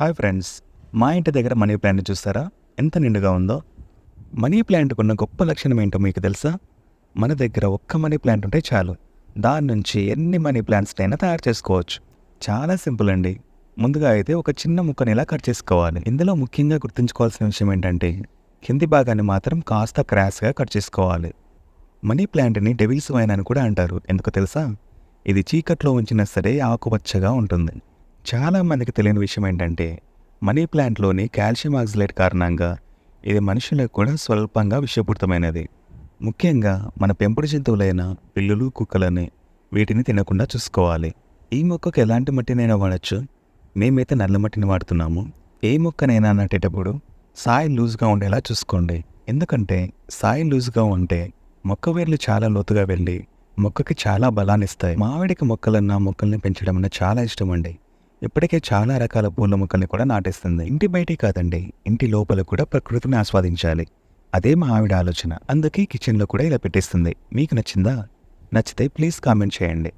Hi friends మా ఇంటి దగ్గర మనీ ప్లాంట్ చూస్తారా? ఎంత నిండుగా ఉందో. మనీ ప్లాంట్కు ఉన్న గొప్ప లక్షణం ఏంటో మీకు తెలుసా? మన దగ్గర ఒక్క మనీ ప్లాంట్ ఉంటే చాలు. దాని నుంచి ఎన్ని మనీ ప్లాంట్స్నైనా తయారు చేసుకోవచ్చు. చాలా సింపుల్ అండి. ముందుగా అయితే ఒక చిన్న ముక్కని ఇలా కట్ చేసుకోవాలి? ఇందులో ముఖ్యంగా గుర్తుంచుకోవాల్సిన విషయం ఏంటంటే కింది భాగాన్ని మాత్రం కాస్త క్రాస్గా కట్ చేసుకోవాలి. మనీ ప్లాంట్ని డెవిల్స్ వైన్ అని కూడా అంటారు. ఎందుకు తెలుసా? ఇది చీకట్లో ఉంచినా సరే ఆకుపచ్చగా ఉంటుంది. చాలా మందికి తెలియని విషయం ఏంటంటే మనీ ప్లాంట్లోని కాల్షియం ఆక్సిలేట్ కారణంగా ఇది మనుషులకు కూడా స్వల్పంగా విషపూరితమైనది. ముఖ్యంగా మన పెంపుడు జంతువులైన పిల్లులు కుక్కలని వీటిని తినకుండా చూసుకోవాలి. ఈ మొక్కకు ఎలాంటి మట్టినైనా వాడచ్చు. మేమైతే నల్ల మట్టిని వాడుతున్నాము. ఏ మొక్కనైనా నాటేటప్పుడు సాయి లూజ్గా ఉండేలా చూసుకోండి. ఎందుకంటే సాయి లూజ్గా ఉంటే మొక్క వేర్లు చాలా లోతుగా వెళ్ళి మొక్కకి చాలా బలాన్ని ఇస్తాయి మామిడికి మొక్కలన్నా మొక్కల్ని పెంచడం అన్న చాలా ఇష్టం అండి. ఇప్పటికే చాలా రకాల పూల మొక్కల్ని కూడా నాటేస్తుంది. ఇంటి బయటే కాదండి. ఇంటి లోపల కూడా ప్రకృతిని ఆస్వాదించాలి. అదే మా ఆవిడ ఆలోచన. అందుకే కిచెన్లో కూడా ఇలా పెట్టేస్తుంది. మీకు నచ్చిందా? నచ్చితే ప్లీజ్ కామెంట్ చేయండి.